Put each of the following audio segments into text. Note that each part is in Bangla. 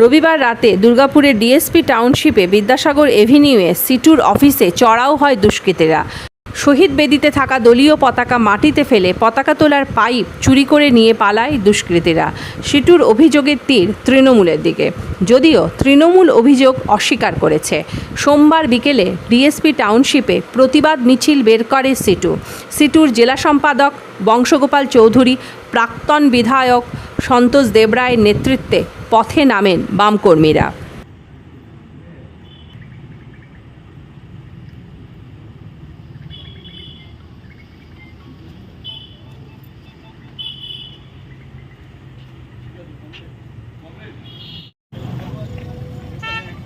রবিবার রাতে দুর্গাপুরের ডিএসপি টাউনশিপে বিদ্যাসাগর এভিনিউয়ে সিটুর অফিসে চড়াও হয় দুষ্কৃতীরা। শহীদ বেদিতে থাকা দলীয় পতাকা মাটিতে ফেলে পতাকা তোলার পাইপ চুরি করে নিয়ে পালায় দুষ্কৃতীরা। সিটুর অভিযোগের তীর তৃণমূলের দিকে। যদিও তৃণমূল অভিযোগ অস্বীকার করেছে। সোমবার বিকেলে ডিএসপি টাউনশিপে প্রতিবাদ মিছিল বের করে সিটু। সিটুর জেলা সম্পাদক বংশগোপাল চৌধুরী, প্রাক্তন বিধায়ক সন্তোষ দেবরায়ের নেতৃত্বে পথে নামেন বামকর্মীরা।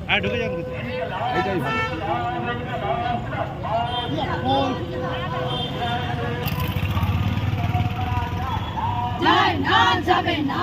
হ্যাঁ ঢুকে যান এইটাই ভালো। যায় না যাবে না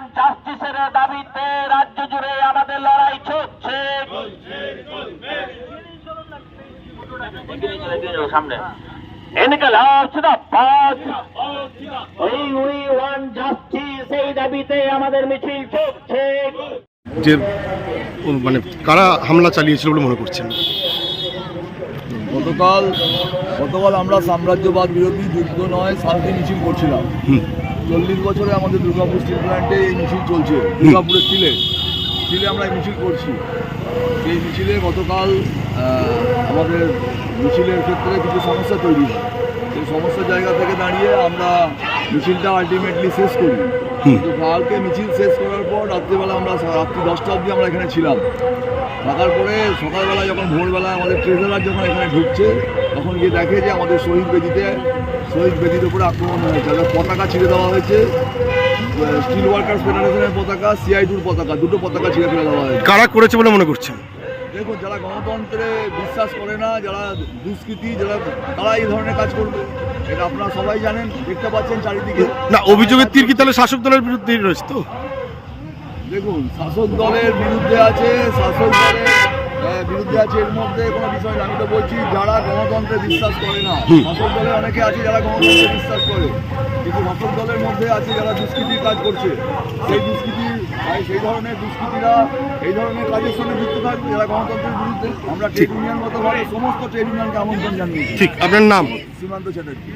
সামনে। ইনকলাব জিন্দাবাদ ওই উই ওয়ান জাস্টিস এই দাবিতে আমাদের মিছিল চলছে। যে মানে কারা হামলা চালিয়েছিল বলে মনে করছেন? গতকাল গতকাল আমরা সাম্রাজ্যবাদ বিরোধী যুদ্ধ নয় শান্তি মিছিল করছিলাম। চল্লিশ বছরে আমাদের দুর্গাপুর স্টিল প্ল্যান্টে এই মিছিল চলছে। দুর্গাপুরের স্টিলে। স্টিলে আমরা এই মিছিল করছি। সেই মিছিলে গতকাল আমাদের মিছিলের ক্ষেত্রে কিছু সমস্যা তৈরি হয়। সেই সমস্যার জায়গা থেকে দাঁড়িয়ে আমরা মিছিলটা আলটিমেটলি শেষ করি। কিন্তু কালকে মিছিল শেষ করার পর রাত্রিবেলা আমরা রাত্রি দশটা অবধি আমরা এখানে ছিলাম। থাকার পরে সকালবেলা যখন ভোরবেলা আমাদের ট্রেজারার যখন এখানে ঢুকছে তখন গিয়ে দেখে যে আমাদের শহীদ বেদিতে শহীদ বেদির উপরে আক্রমণ হয়েছে। তাদের পতাকা ছিঁড়ে দেওয়া হয়েছে। স্টিল ওয়ার্কার্স ফেডারেশনের পতাকা সিআইটুর পতাকা দুটো পতাকা ছিঁড়ে ফেলে দেওয়া হয়েছে। কারা করেছে বলে মনে করছেন? দেখুন যারা গণতন্ত্রে বিশ্বাস করে না যারা দুষ্কৃতি যারা তারা এই ধরনের কাজ করবে। এটা আপনারা সবাই জানেন দেখতে পাচ্ছেন চারিদিকে। না অভিযোগের তীর কি তাহলে শাসক দলের বিরুদ্ধে রয়েছে তো? দেখুন শাসক দলের বিরুদ্ধে আছে শাসক দলের বিরুদ্ধে আছে এর মধ্যে কোনো বিষয় আমি তো বলছি যারা গণতন্ত্রে বিশ্বাস করে না। শাসক দলে অনেকে আছে যারা গণতন্ত্রে বিশ্বাস করে। কিন্তু শাসক দলের মধ্যে আছে যারা দুষ্কৃতির কাজ করছে। সেই দুষ্কৃতি সেই ধরনের দুষ্কৃতিরা এই ধরনের কাজের সঙ্গে যুক্ত থাকবে যারা গণতন্ত্রের বিরুদ্ধে। আমরা ট্রেড ইউনিয়নগতভাবে সমস্ত ট্রেড ইউনিয়নকে আমন্ত্রণ জানিয়েছি। ঠিক আপনার নাম? সীমান্ত চ্যাটার্জি